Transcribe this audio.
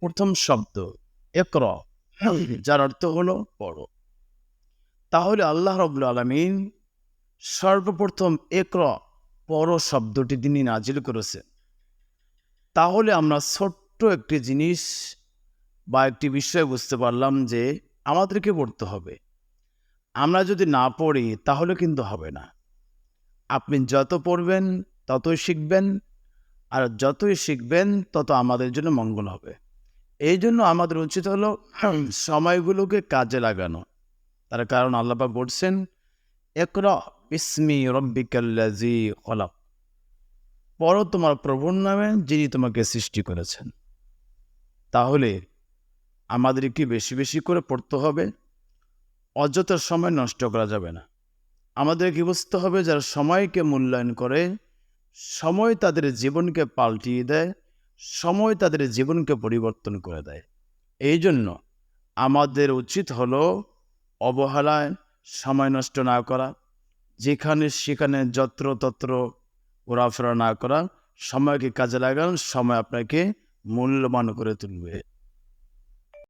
প্রথম শব্দ একর যার অর্থ হলো পড়ো। তাহলে আল্লাহ রবুল আলমিন সর্বপ্রথম একর পর শব্দটি তিনি নাজিল করেছেন। তাহলে আমরা ছোট্ট একটি জিনিস বা একটি বিষয় বুঝতে পারলাম যে আমাদেরকে পড়তে হবে। আমরা যদি না পড়ি তাহলে কিন্তু হবে না। আপনি যত পড়বেন ততই শিখবেন আর যতই শিখবেন তত আমাদের জন্য মঙ্গল হবে। এই জন্য আমাদের উচিত হলো সময়গুলোকে কাজে লাগানো। তার কারণ আল্লাপা বলছেন একরা ইসমি রব্বিকাল্লাজি খলাক। পড়ো তোমার প্রভুর নামে যিনি তোমাকে সৃষ্টি করেছেন। তাহলে আমাদেরকে বেশি বেশি করে পড়তে হবে? অযথা সময় নষ্ট করা যাবে না। আমাদেরকে বুঝতে হবে? যারা সময়কে মূল্যায়ন করে, সময় তাদের জীবনকে পাল্টিয়ে দেয় সময় তাদের জীবনকে পরিবর্তন করে দেয়। এই জন্য আমাদের উচিত হলো অবহেলায় সময় নষ্ট না করা, যেখানে সেখানে যত্র তত্র ঘোরাফেরা না করা, সময়কে কাজে লাগান, সময় আপনাকে মূল্যবান করে তুলবে।